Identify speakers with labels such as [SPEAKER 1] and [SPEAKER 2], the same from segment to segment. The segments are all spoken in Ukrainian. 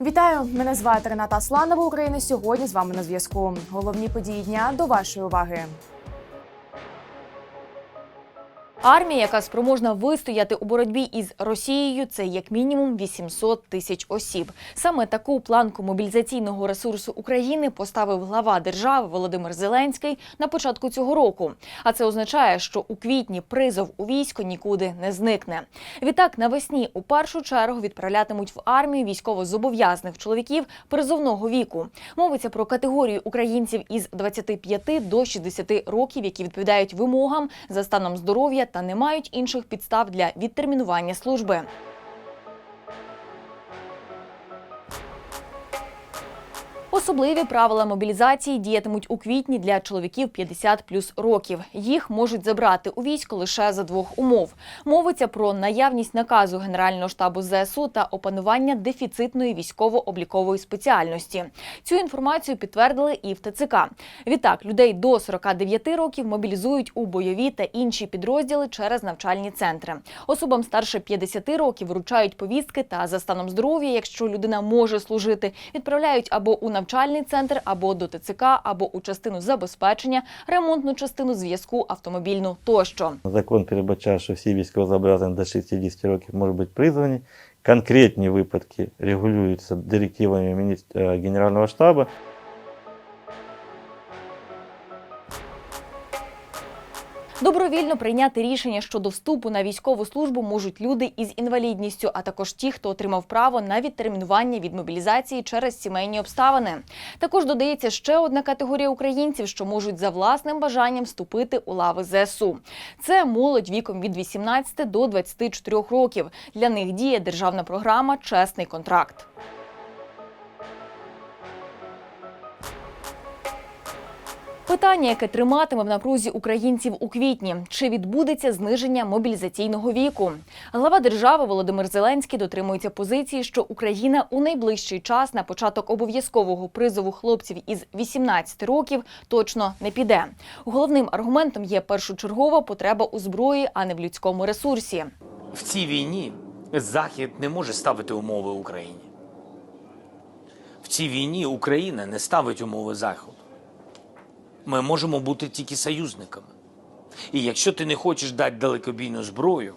[SPEAKER 1] Вітаю! Мене звати Рената Асланова. Україна сьогодні з вами на зв'язку. Головні події дня до вашої уваги. Армія, яка спроможна вистояти у боротьбі із Росією, це як мінімум 800 тисяч осіб. Саме таку планку мобілізаційного ресурсу України поставив глава держави Володимир Зеленський на початку цього року. А це означає, що у квітні призов у військо нікуди не зникне. Відтак, навесні у першу чергу відправлятимуть в армію військовозобов'язаних чоловіків призовного віку. Мовиться про категорію українців із 25 до 60 років, які відповідають вимогам за станом здоров'я та не мають інших підстав для відтермінування служби. Особливі правила мобілізації діятимуть у квітні для чоловіків 50 плюс років. Їх можуть забрати у військо лише за двох умов. Мовиться про наявність наказу Генерального штабу ЗСУ та опанування дефіцитної військово-облікової спеціальності. Цю інформацію підтвердили і в ТЦК. Відтак людей до 49 років мобілізують у бойові та інші підрозділи через навчальні центри. Особам старше 50 років вручають повістки та за станом здоров'я, якщо людина може служити, відправляють або у навчальний центр, або до ТЦК, або у частину забезпечення, ремонтну частину зв'язку, автомобільну тощо.
[SPEAKER 2] Закон передбачає, що всі військовозобов'язані до 60 років можуть бути призвані. Конкретні випадки регулюються директивами міністр- е, Генерального штабу.
[SPEAKER 1] Добровільно прийняти рішення щодо вступу на військову службу можуть люди із інвалідністю, а також ті, хто отримав право на відтермінування від мобілізації через сімейні обставини. Також додається ще одна категорія українців, що можуть за власним бажанням вступити у лави ЗСУ. Це молодь віком від 18 до 24 років. Для них діє державна програма Чесний контракт. Питання, яке триматиме в напрузі українців у квітні, чи відбудеться зниження мобілізаційного віку? Глава держави Володимир Зеленський дотримується позиції, що Україна у найближчий час на початок обов'язкового призову хлопців із 18 років точно не піде. Головним аргументом є першочергова потреба у зброї, а не в людському ресурсі.
[SPEAKER 3] В цій війні Захід не може ставити умови Україні. В цій війні Україна не ставить умови Заходу. Ми можемо бути тільки союзниками. І якщо ти не хочеш дати далекобійну зброю,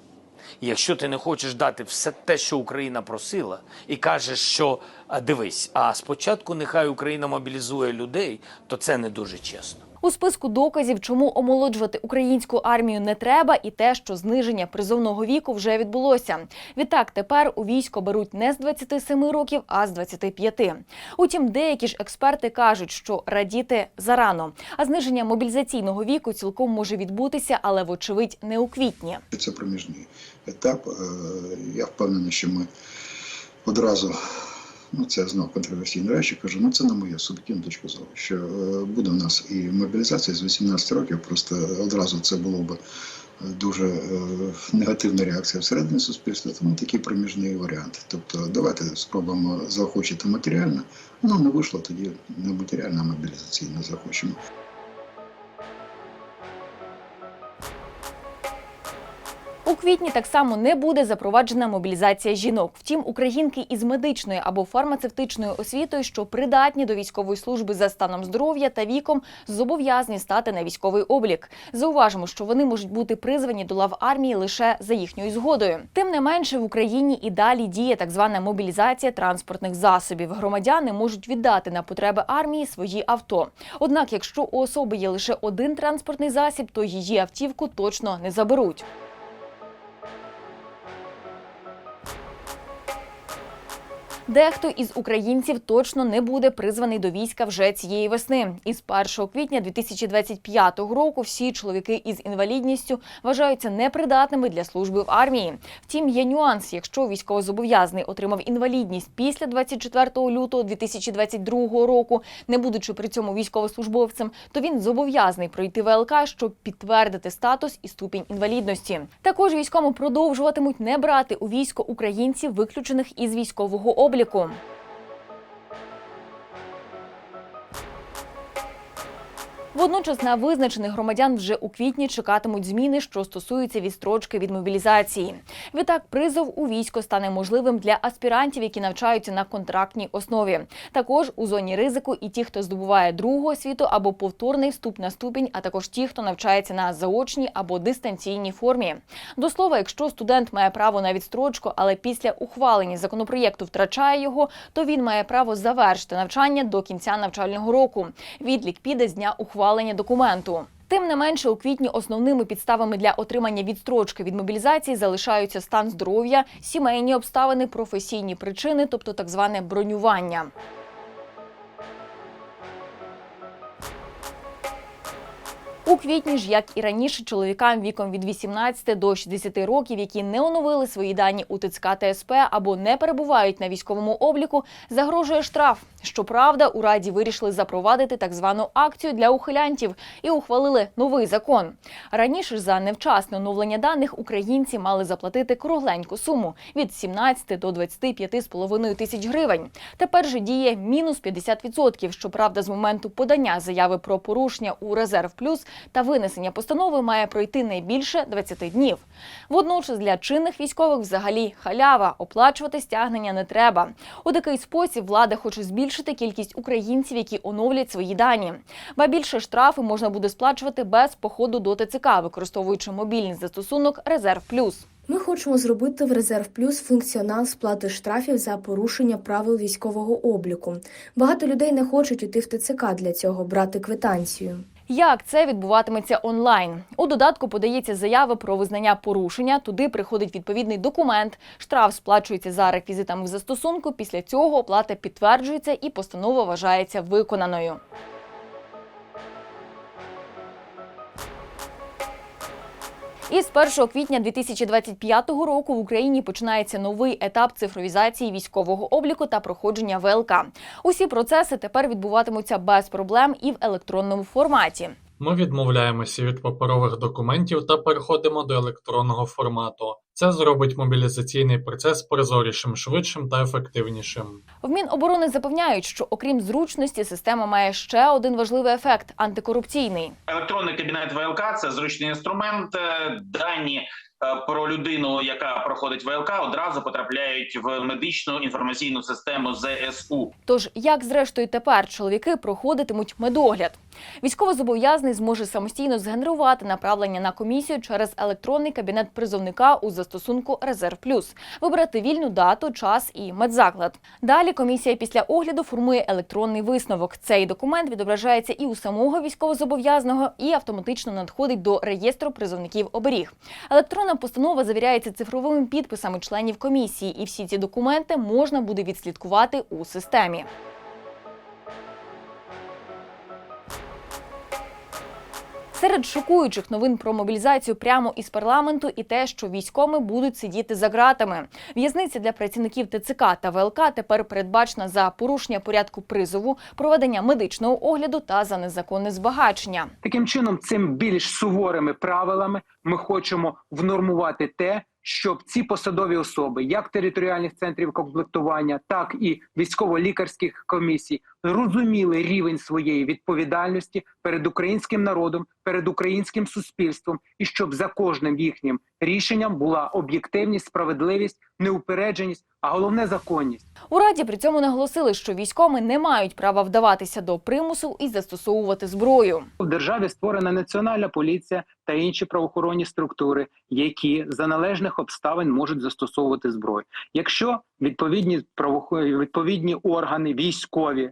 [SPEAKER 3] якщо ти не хочеш дати все те, що Україна просила, і кажеш, що дивись, а спочатку нехай Україна мобілізує людей, то це не дуже чесно.
[SPEAKER 1] У списку доказів, чому омолоджувати українську армію не треба, і те, що зниження призовного віку вже відбулося. Відтак тепер у військо беруть не з 27 років, а з 25. Утім, деякі ж експерти кажуть, що радіти зарано, а зниження мобілізаційного віку цілком може відбутися, але вочевидь не у квітні.
[SPEAKER 4] Це проміжний етап. Е, Я впевнений, що ми одразу, ну це знов контроверсійна речі, кажу, ну це на мою суб'єктивну точку зору, що е, буде в нас і мобілізація з 18 років, просто одразу це було б дуже е, негативна реакція всередині суспільства, тому такий проміжний варіант. Тобто давайте спробуємо заохочити матеріально, ну не вийшло тоді не матеріально, а мобілізаційно захочемо.
[SPEAKER 1] Квітні так само не буде запроваджена мобілізація жінок. Втім, українки із медичною або фармацевтичною освітою, що придатні до військової служби за станом здоров'я та віком, зобов'язані стати на військовий облік. Зауважимо, що вони можуть бути призвані до лав армії лише за їхньою згодою. Тим не менше, в Україні і далі діє так звана мобілізація транспортних засобів. Громадяни можуть віддати на потреби армії свої авто. Однак, якщо у особи є лише один транспортний засіб, то її автівку точно не заберуть. Дехто із українців точно не буде призваний до війська вже цієї весни. Із 1 квітня 2025 року всі чоловіки із інвалідністю вважаються непридатними для служби в армії. Втім, є нюанс. Якщо військовозобов'язаний отримав інвалідність після 24 лютого 2022 року, не будучи при цьому військовослужбовцем, то він зобов'язаний пройти ВЛК, щоб підтвердити статус і ступінь інвалідності. Також військовому продовжуватимуть не брати у військо українців, виключених із військового обліку переліку. Водночас на визначених громадян вже у квітні чекатимуть зміни, що стосуються відстрочки від мобілізації. Відтак, призов у військо стане можливим для аспірантів, які навчаються на контрактній основі. Також у зоні ризику і ті, хто здобуває другу освіту або повторний вступ на ступінь, а також ті, хто навчається на заочній або дистанційній формі. До слова, якщо студент має право на відстрочку, але після ухвалення законопроєкту втрачає його, то він має право завершити навчання до кінця навчального року. Відлік піде з дня ухвалення документу. Тим не менше, у квітні основними підставами для отримання відстрочки від мобілізації залишаються стан здоров'я, сімейні обставини, професійні причини, тобто так зване бронювання. У квітні ж, як і раніше, чоловікам віком від 18 до 60 років, які не оновили свої дані у ТЦК та СП або не перебувають на військовому обліку, загрожує штраф. Щоправда, у раді вирішили запровадити так звану акцію для ухилянтів і ухвалили новий закон. Раніше за невчасне оновлення даних українці мали заплатити кругленьку суму від 17 до 25,5 тисяч гривень. Тепер же діє мінус 50%. Щоправда, з моменту подання заяви про порушення у резерв плюс та винесення постанови має пройти не більше 20 днів. Водночас для чинних військових взагалі халява оплачувати стягнення не треба. У такий спосіб влада хоче збільшити кількість українців, які оновлять свої дані. Ба більше штрафи можна буде сплачувати без походу до ТЦК, використовуючи мобільний застосунок Резерв Плюс.
[SPEAKER 5] Ми хочемо зробити в Резерв Плюс функціонал сплати штрафів за порушення правил військового обліку. Багато людей не хочуть іти в ТЦК для цього, брати квитанцію.
[SPEAKER 1] Як це відбуватиметься онлайн? У додатку подається заява про визнання порушення. Туди приходить відповідний документ. Штраф сплачується за реквізитами в застосунку. Після цього оплата підтверджується і постанова вважається виконаною. І з 1 квітня 2025 року в Україні починається новий етап цифровізації військового обліку та проходження ВЛК. Усі процеси тепер відбуватимуться без проблем і в електронному форматі.
[SPEAKER 6] Ми відмовляємося від паперових документів та переходимо до електронного формату. Це зробить мобілізаційний процес прозорішим, швидшим та ефективнішим.
[SPEAKER 1] В Міноборони запевняють, що окрім зручності, система має ще один важливий ефект антикорупційний.
[SPEAKER 7] Електронний кабінет ВЛК це зручний інструмент. Е, Дані про людину, яка проходить ВЛК, одразу потрапляють в медичну інформаційну систему ЗСУ.
[SPEAKER 1] Тож, як зрештою тепер чоловіки проходитимуть медогляд? Військовозобов'язаний зможе самостійно згенерувати направлення на комісію через електронний кабінет призовника у застосунку Резерв Плюс, вибрати вільну дату, час і медзаклад. Далі комісія після огляду формує електронний висновок. Цей документ відображається і у самого військовозобов'язаного, і автоматично надходить до реєстру призовників оберіг. Електронна постанова завіряється цифровими підписами членів комісії, і всі ці документи можна буде відслідкувати у системі. Серед шокуючих новин про мобілізацію прямо із парламенту і те, що військовими будуть сидіти за ґратами. В'язниця для працівників ТЦК та ВЛК тепер передбачена за порушення порядку призову, проведення медичного огляду та за незаконне збагачення.
[SPEAKER 8] Таким чином, цим більш суворими правилами ми хочемо внормувати те, щоб ці посадові особи, як територіальних центрів комплектування, так і військово-лікарських комісій, розуміли рівень своєї відповідальності перед українським народом, перед українським суспільством, і щоб за кожним їхнім рішенням була об'єктивність, справедливість, неупередженість, а головне законність.
[SPEAKER 1] У раді при цьому наголосили, що військові не мають права вдаватися до примусу і застосовувати зброю.
[SPEAKER 8] В державі створена національна поліція та інші правоохоронні структури, які за належних обставин можуть застосовувати зброю. Якщо відповідні правоохоронні відповідні органи військові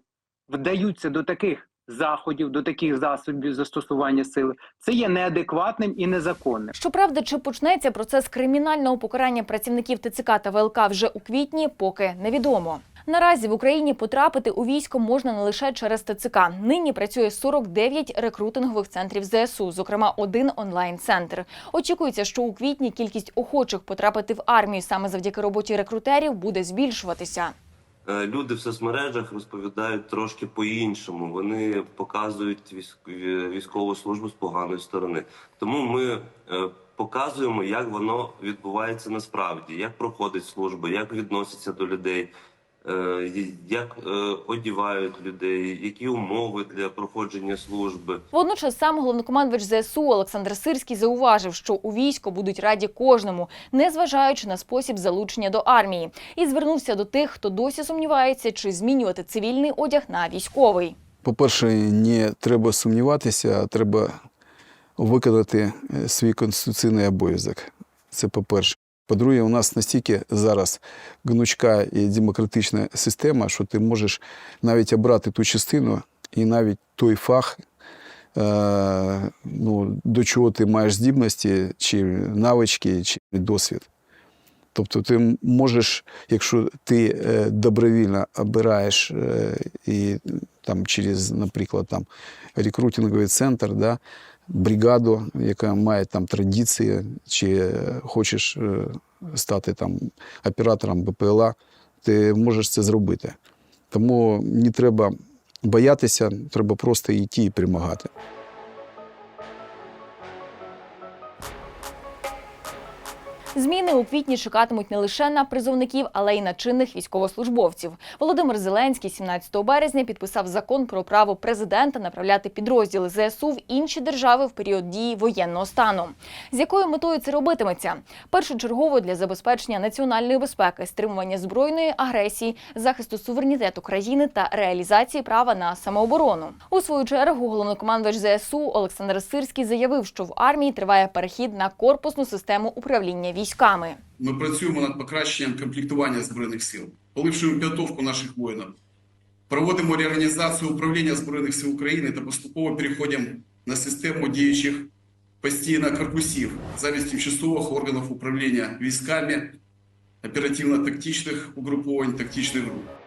[SPEAKER 8] вдаються до таких заходів, до таких засобів застосування сили, це є неадекватним і незаконним.
[SPEAKER 1] Щоправда, чи почнеться процес кримінального покарання працівників ТЦК та ВЛК вже у квітні, поки невідомо. Наразі в Україні потрапити у військо можна не лише через ТЦК. Нині працює 49 рекрутингових центрів ЗСУ, зокрема один онлайн-центр. Очікується, що у квітні кількість охочих потрапити в армію саме завдяки роботі рекрутерів буде збільшуватися.
[SPEAKER 9] Е, Люди в соцмережах розповідають трошки по-іншому. Вони показують військ- військову службу з поганої сторони. Тому ми е, показуємо, як воно відбувається насправді, як проходить служба, як відноситься до людей. Е, як е, одівають людей, які умови для проходження служби.
[SPEAKER 1] Водночас сам головнокомандувач ЗСУ Олександр Сирський зауважив, що у військо будуть раді кожному, незважаючи на спосіб залучення до армії, і звернувся до тих, хто досі сумнівається, чи змінювати цивільний одяг на військовий.
[SPEAKER 10] По-перше, не треба сумніватися, а треба виконати е, свій конституційний обов'язок. Це по-перше. По-друге, у нас настільки зараз гнучка і демократична система, що ти можеш навіть обрати ту частину і навіть той фах, е, ну, до чого ти маєш здібності, чи навички, чи досвід. Тобто ти можеш, якщо ти е, добровільно обираєш е, і там через, наприклад, там рекрутинговий центр, да, бригаду, яка має там традиції, чи хочеш е, стати там оператором БПЛА, ти можеш це зробити. Тому не треба боятися, треба просто йти і перемагати.
[SPEAKER 1] Зміни у квітні чекатимуть не лише на призовників, але й на чинних військовослужбовців. Володимир Зеленський 17 березня підписав закон про право президента направляти підрозділи ЗСУ в інші держави в період дії воєнного стану. З якою метою це робитиметься? Першочергово для забезпечення національної безпеки, стримування збройної агресії, захисту суверенітету країни та реалізації права на самооборону. У свою чергу головнокомандувач ЗСУ Олександр Сирський заявив, що в армії триває перехід на корпусну систему управління військами.
[SPEAKER 11] Ми працюємо над покращенням комплектування збройних сил, поліпшуємо підготовку наших воїнів, проводимо реорганізацію управління збройних сил України та поступово переходимо на систему діючих постійно корпусів замість тимчасових органів управління військами, оперативно-тактичних угруповань, тактичних груп.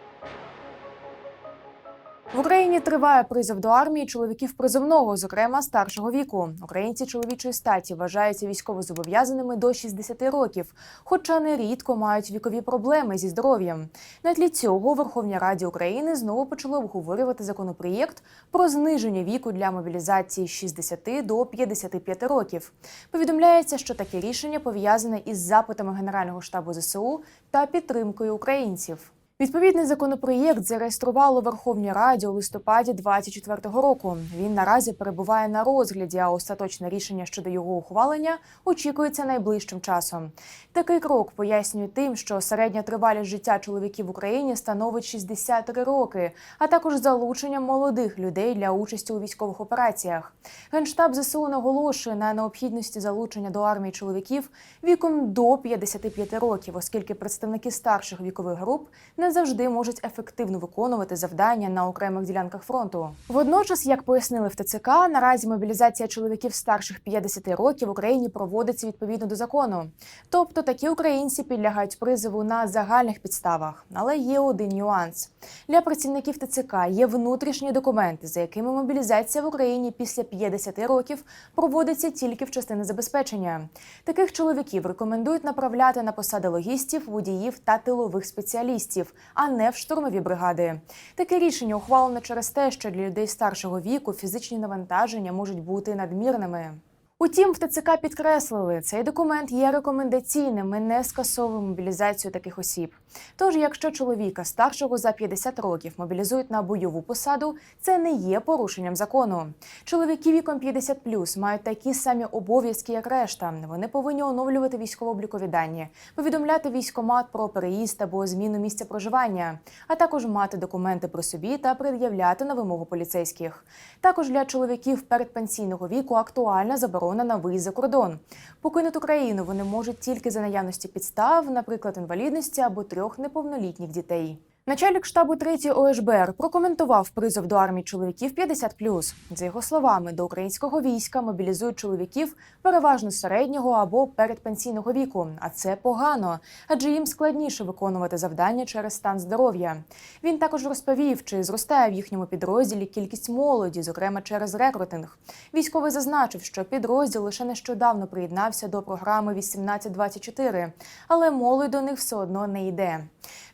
[SPEAKER 12] В Україні триває призов до армії чоловіків призовного, зокрема старшого віку. Українці чоловічої статі вважаються військовозобов'язаними до 60 років, хоча нерідко мають вікові проблеми зі здоров'ям. На тлі цього Верховній Раді України знову почали обговорювати законопроєкт про зниження віку для мобілізації з 60 до 55 років. Повідомляється, що таке рішення пов'язане із запитами Генерального штабу ЗСУ та підтримкою українців. Відповідний законопроєкт зареєстрували у Верховній Раді у листопаді 2024 року. Він наразі перебуває на розгляді, а остаточне рішення щодо його ухвалення очікується найближчим часом. Такий крок пояснює тим, що середня тривалість життя чоловіків в Україні становить 63 роки, а також залученням молодих людей для участі у військових операціях. Генштаб ЗСУ наголошує на необхідності залучення до армії чоловіків віком до 55 років, оскільки представники старших вікових груп не завжди можуть ефективно виконувати завдання на окремих ділянках фронту. Водночас, як пояснили в ТЦК, наразі мобілізація чоловіків старших 50 років в Україні проводиться відповідно до закону. Тобто такі українці підлягають призову на загальних підставах. Але є один нюанс для працівників ТЦК. Є внутрішні документи, за якими мобілізація в Україні після 50 років проводиться тільки в частини забезпечення. Таких чоловіків рекомендують направляти на посади логістів, водіїв та тилових спеціалістів, а не в штурмові бригади. Таке рішення ухвалено через те, що для людей старшого віку фізичні навантаження можуть бути надмірними. Утім, в ТЦК підкреслили, цей документ є рекомендаційним і не скасовує мобілізацію таких осіб. Тож, якщо чоловіка старшого за 50 років мобілізують на бойову посаду, це не є порушенням закону. Чоловіки віком 50 мають такі самі обов'язки, як решта. Вони повинні оновлювати військово-облікові дані, повідомляти військомат про переїзд або зміну місця проживання, а також мати документи при собі та пред'являти на вимогу поліцейських. Також для чоловіків передпенсійного віку актуальна заборона на виїзд за кордон. Покинути Україну вони можуть тільки за наявності підстав, наприклад, інвалідності або трьох неповнолітніх дітей. Начальник штабу 3 ОШБР прокоментував призов до армії чоловіків 50+. За його словами, до українського війська мобілізують чоловіків переважно середнього або передпенсійного віку, а це погано, адже їм складніше виконувати завдання через стан здоров'я. Він також розповів, чи зростає в їхньому підрозділі кількість молоді, зокрема через рекрутинг. Військовий зазначив, що підрозділ лише нещодавно приєднався до програми 1824, але молодь до них все одно не йде.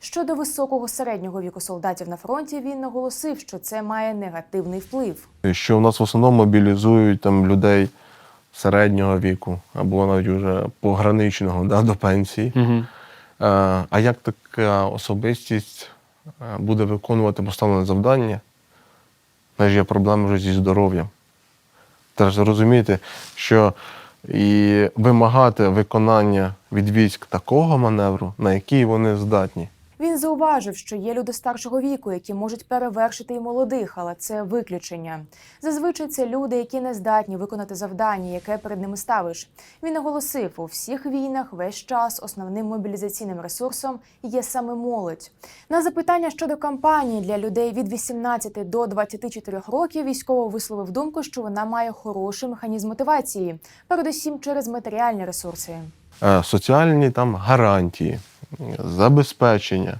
[SPEAKER 12] Щодо високого середнього віку солдатів на фронті, він наголосив, що це має негативний вплив.
[SPEAKER 13] Що в нас в основному мобілізують там людей середнього віку або навіть вже пограничного да, до пенсії.
[SPEAKER 14] Угу.
[SPEAKER 13] А як така особистість е, буде виконувати поставлене завдання, ж є проблеми вже зі здоров'ям. Треба зрозуміти, що і вимагати виконання від військ такого маневру, на який вони здатні.
[SPEAKER 12] Він зауважив, що є люди старшого віку, які можуть перевершити і молодих, але це виключення. Зазвичай це люди, які не здатні виконати завдання, яке перед ними ставиш. Він наголосив, у всіх війнах весь час основним мобілізаційним ресурсом є саме молодь. На запитання щодо кампанії для людей від 18 до 24 років військово висловив думку, що вона має хороший механізм мотивації, передусім через матеріальні ресурси.
[SPEAKER 13] Е, соціальні там гарантії, забезпечення,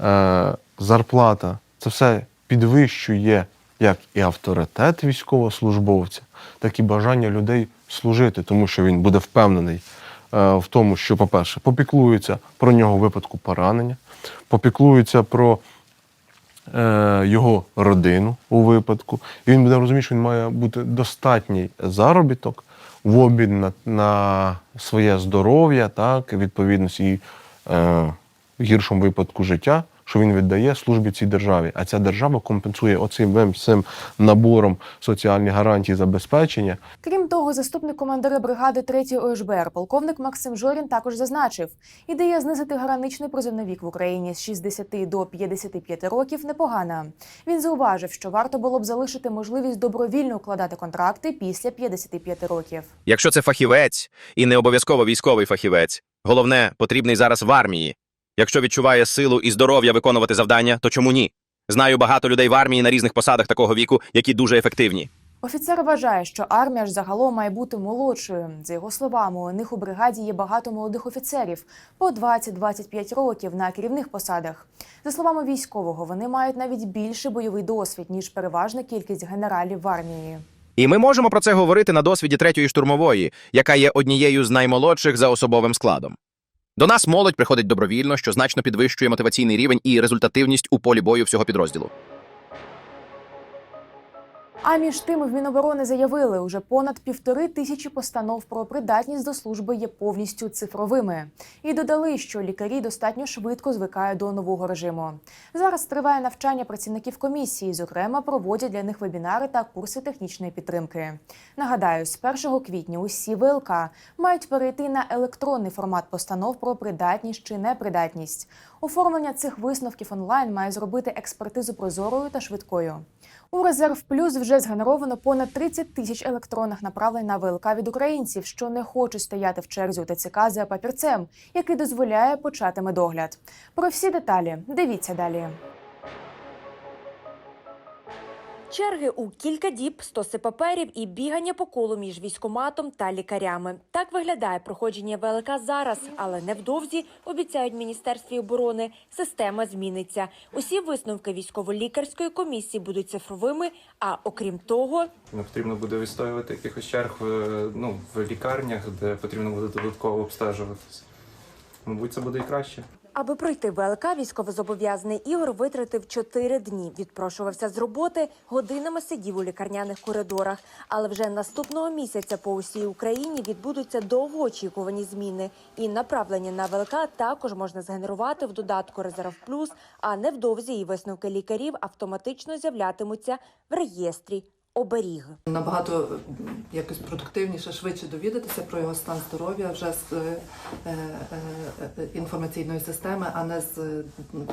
[SPEAKER 13] е, зарплата. Це все підвищує як і авторитет військовослужбовця, так і бажання людей служити, тому що він буде впевнений е, в тому, що, по-перше, попіклується про нього в випадку поранення, попіклується про його родину у випадку, і він буде розуміти, що він має бути достатній заробіток в обмін на, на своє здоров'я, так, відповідно, і е, в гіршому випадку життя, що він віддає службі цій державі. А ця держава компенсує оцим цим набором соціальних гарантій забезпечення.
[SPEAKER 12] Крім того, заступник командира бригади 3 ОШБР, полковник Максим Жорін також зазначив, ідея знизити граничний призовний вік в Україні з 60 до 55 років непогана. Він зауважив, що варто було б залишити можливість добровільно укладати контракти після 55 років.
[SPEAKER 14] Якщо це фахівець і не обов'язково військовий фахівець, головне потрібний зараз в армії. Якщо відчуває силу і здоров'я виконувати завдання, то чому ні? Знаю багато людей в армії на різних посадах такого віку, які дуже ефективні.
[SPEAKER 12] Офіцер вважає, що армія ж загалом має бути молодшою. За його словами, у них у бригаді є багато молодих офіцерів по 20-25 років на керівних посадах. За словами військового, вони мають навіть більший бойовий досвід ніж переважна кількість генералів в армії.
[SPEAKER 14] І ми можемо про це говорити на досвіді третьої штурмової, яка є однією з наймолодших за особовим складом. До нас молодь приходить добровільно, що значно підвищує мотиваційний рівень і результативність у полі бою всього підрозділу.
[SPEAKER 12] А між тим в Міноборони заявили, уже понад півтори тисячі постанов про придатність до служби є повністю цифровими. І додали, що лікарі достатньо швидко звикають до нового режиму. Зараз триває навчання працівників комісії, зокрема, проводять для них вебінари та курси технічної підтримки. Нагадаю, з 1 квітня усі ВЛК мають перейти на електронний формат постанов про придатність чи непридатність. Оформлення цих висновків онлайн має зробити експертизу прозорою та швидкою. У резерв плюс вже згенеровано понад 30 тисяч електронних направлень на ВЛК від українців, що не хочуть стояти в черзі у ТЦК за папірцем, який дозволяє почати медогляд. Про всі деталі дивіться далі.
[SPEAKER 15] Черги у кілька діб, стоси паперів і бігання по колу між військоматом та лікарями. Так виглядає проходження ВЛК зараз, але невдовзі обіцяють міністерстві оборони. Система зміниться. Усі висновки військово-лікарської комісії будуть цифровими. А окрім того,
[SPEAKER 16] Не потрібно буде відстоювати якихось черг ну, в лікарнях, де потрібно буде додатково обстежуватися. Мабуть, це буде і краще.
[SPEAKER 15] Аби пройти ВЛК, військовозобов'язаний Ігор витратив 4 дні. Відпрошувався з роботи, годинами сидів у лікарняних коридорах. Але вже наступного місяця по усій Україні відбудуться довгоочікувані зміни. І направлення на ВЛК також можна згенерувати в додатку Резерв Плюс, а невдовзі і висновки лікарів автоматично з'являтимуться в реєстрі. Оберіг
[SPEAKER 17] Набагато якось продуктивніше, швидше довідатися про його стан здоров'я вже з е, е, е, інформаційної системи, а не з е,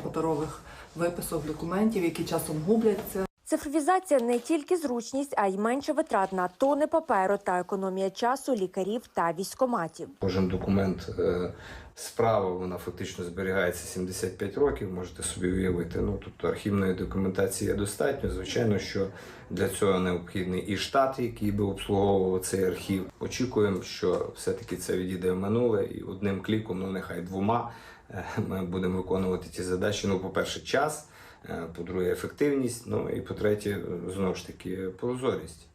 [SPEAKER 17] паперових виписок документів, які часом губляться.
[SPEAKER 15] Цифровізація не тільки зручність, а й менше витрат на тони паперу та економія часу лікарів та військоматів.
[SPEAKER 18] Кожен документ е, справа вона фактично зберігається 75 років. Можете собі уявити. Ну тут архівної документації достатньо. Звичайно, що для цього необхідний і штат, який би обслуговував цей архів. Очікуємо, що все-таки це відійде в минуле, і одним кліком, ну нехай двома, е, ми будемо виконувати ті задачі. Ну, по-перше, час, е, по-друге, ефективність. Ну і по-третє, знову ж таки, прозорість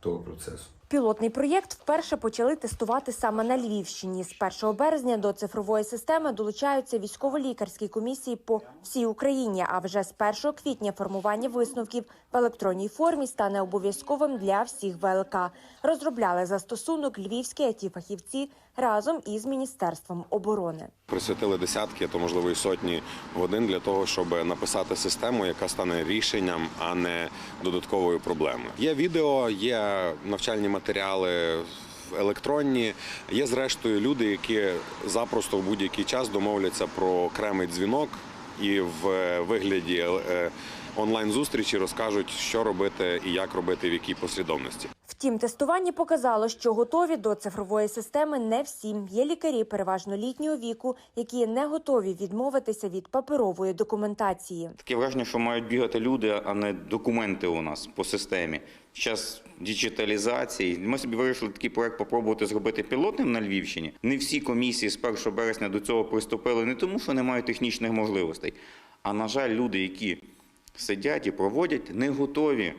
[SPEAKER 18] того процесу.
[SPEAKER 15] Пілотний проєкт вперше почали тестувати саме на Львівщині. З 1 березня до цифрової системи долучаються військово-лікарські комісії по всій Україні. А вже з 1 квітня формування висновків в електронній формі стане обов'язковим для всіх ВЛК. Розробляли застосунок львівські it фахівці разом із міністерством оборони.
[SPEAKER 19] Присвятили десятки, а то можливо і сотні годин для того, щоб написати систему, яка стане рішенням, а не додатковою проблемою. Є відео, є навчальні матеріали. Електронні є зрештою люди, які запросто в будь-який час домовляться про окремий дзвінок і в вигляді е, онлайн-зустрічі розкажуть, що робити і як робити, в якій послідовності.
[SPEAKER 15] Втім, тестування показало, що готові до цифрової системи не всім. Є лікарі переважно літнього віку, які не готові відмовитися від паперової документації.
[SPEAKER 20] Таке враження, що мають бігати люди, а не документи у нас по системі. Час діджиталізації. Ми собі вирішили такий проект попробувати зробити пілотним на Львівщині. Не всі комісії з 1 березня до цього приступили не тому, що не мають технічних можливостей, а на жаль, люди, які сидять і проводять, не готові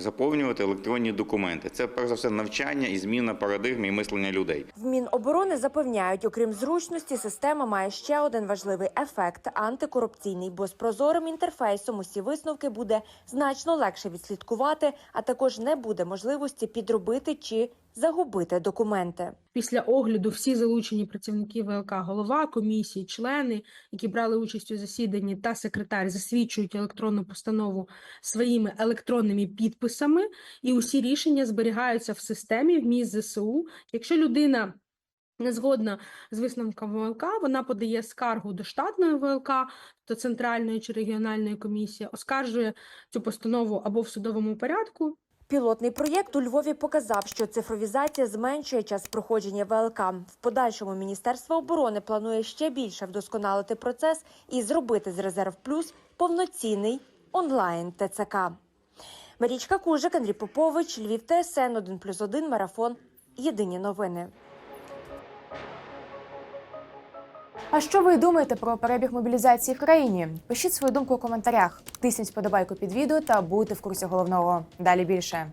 [SPEAKER 20] заповнювати електронні документи. Це перш за все навчання і зміна парадигми і мислення людей.
[SPEAKER 15] В Міноборони запевняють, окрім зручності, система має ще один важливий ефект антикорупційний, бо з прозорим інтерфейсом усі висновки буде значно легше відслідкувати, а також не буде можливості підробити чи загубити документи.
[SPEAKER 21] Після огляду всі залучені працівники ВЛК, голова комісії, члени, які брали участь у засіданні, та секретар засвідчують електронну постанову своїми електронними підписами, і усі рішення зберігаються в системі в МІС ЗСУ. Якщо людина не згодна з висновком ВЛК, вона подає скаргу до штатної ВЛК, до центральної чи регіональної комісії, оскаржує цю постанову або в судовому порядку,
[SPEAKER 15] Пілотний проєкт у Львові показав, що цифровізація зменшує час проходження ВЛК. В подальшому Міністерство оборони планує ще більше вдосконалити процес і зробити з резерв плюс повноцінний онлайн ТЦК. Марічка Кужик, Андрій Попович, Львів ТСН 1+,1, Марафон. Єдині новини.
[SPEAKER 12] А що ви думаєте про перебіг мобілізації в країні? Пишіть свою думку у коментарях, тисніть вподобайку під відео та будьте в курсі головного. Далі більше.